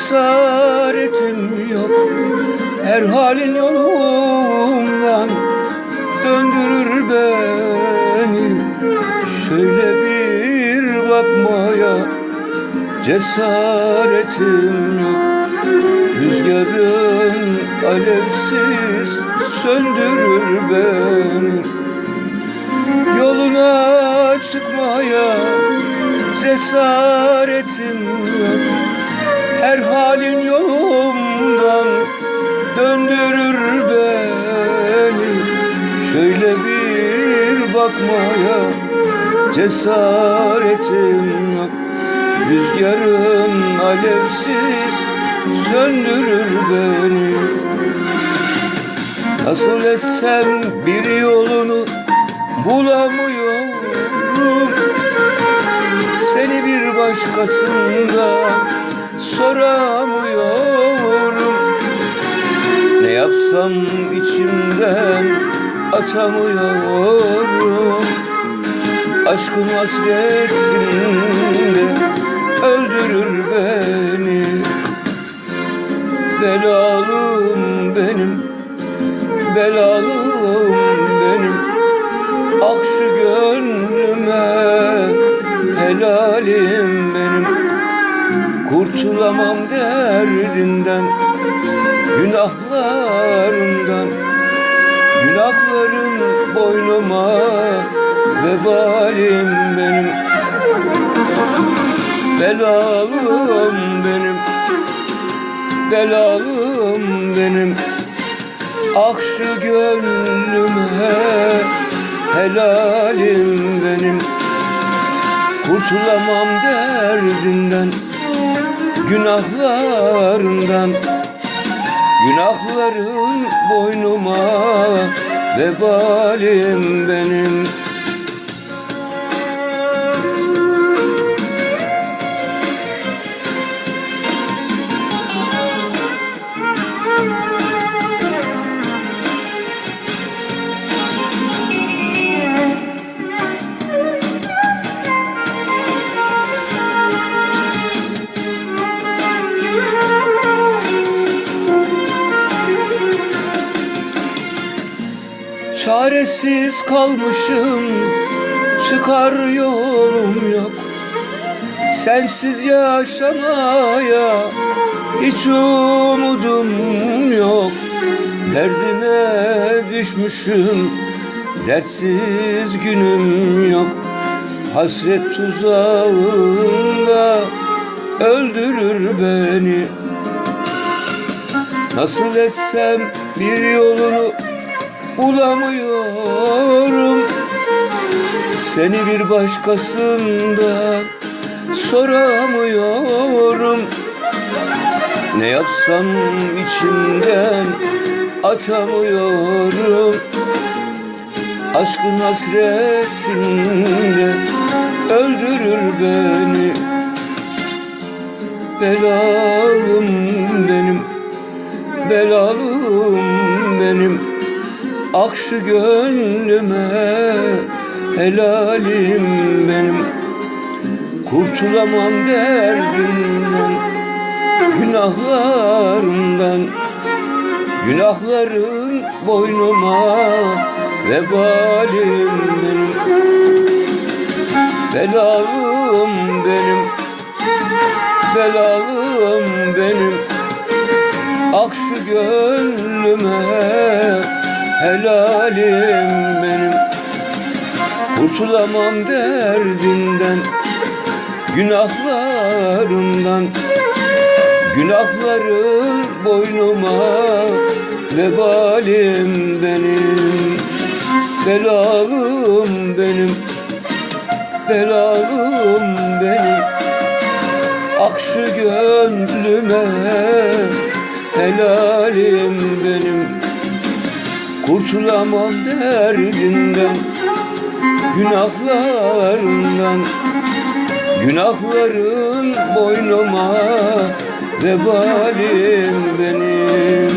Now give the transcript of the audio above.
Cesaretim yok. Her halin yolumdan Döndürür beni. Şöyle bir bakmaya Cesaretim yok. Rüzgarın alevsiz söndürür beni. Yoluna çıkmaya cesaretim yok Her halin yolumdan döndürür beni. Şöyle bir bakmaya cesaretim yok. Rüzgarın alevsiz söndürür beni. Nasıl etsem bir yolunu bulamıyorum. Seni bir başkasından soramıyorum. Ne yapsam içimden atamıyorum. Aşkın hasretinde öldürür beni. Belalım benim, belalım benim. Ah şu gönlüme helalim benim Kurtulamam derdinden, günahlarımdan. Günahların boynuma vebalim benim. Belalım benim Belalım benim. Ah şu gönlüme helalim benim. Kurtulamam derdinden Günahlarından Günahların boynuma vebalim benim Çaresiz kalmışım Çıkar yolum yok. Sensiz yaşamaya Hiç umudum yok. Derdine düşmüşüm Dertsiz günüm yok. Hasret tuzağında Öldürür beni. Nasıl etsem bir yolunu bulamıyorum. Seni bir başkasından soramıyorum. Ne yapsam içimden atamıyorum. Aşkın hasretinde öldürür beni. Belalım benim, belalım benim Şu gönlüme helalim benim. Kurtulamam derdimden Günahlarımdan. Günahların boynuma vebalim benim. Belalım benim Belalım benim. Ah şu gönlüme helalim benim. Kurtulamam derdinden Günahlarımdan. Günahların boynuma Vebalim benim. Belalım benim Belalım benim. Şu gönlüme Helalim benim Kurtulamam derdinden Günahlarımdan. Günahların boynuma Vebalim benim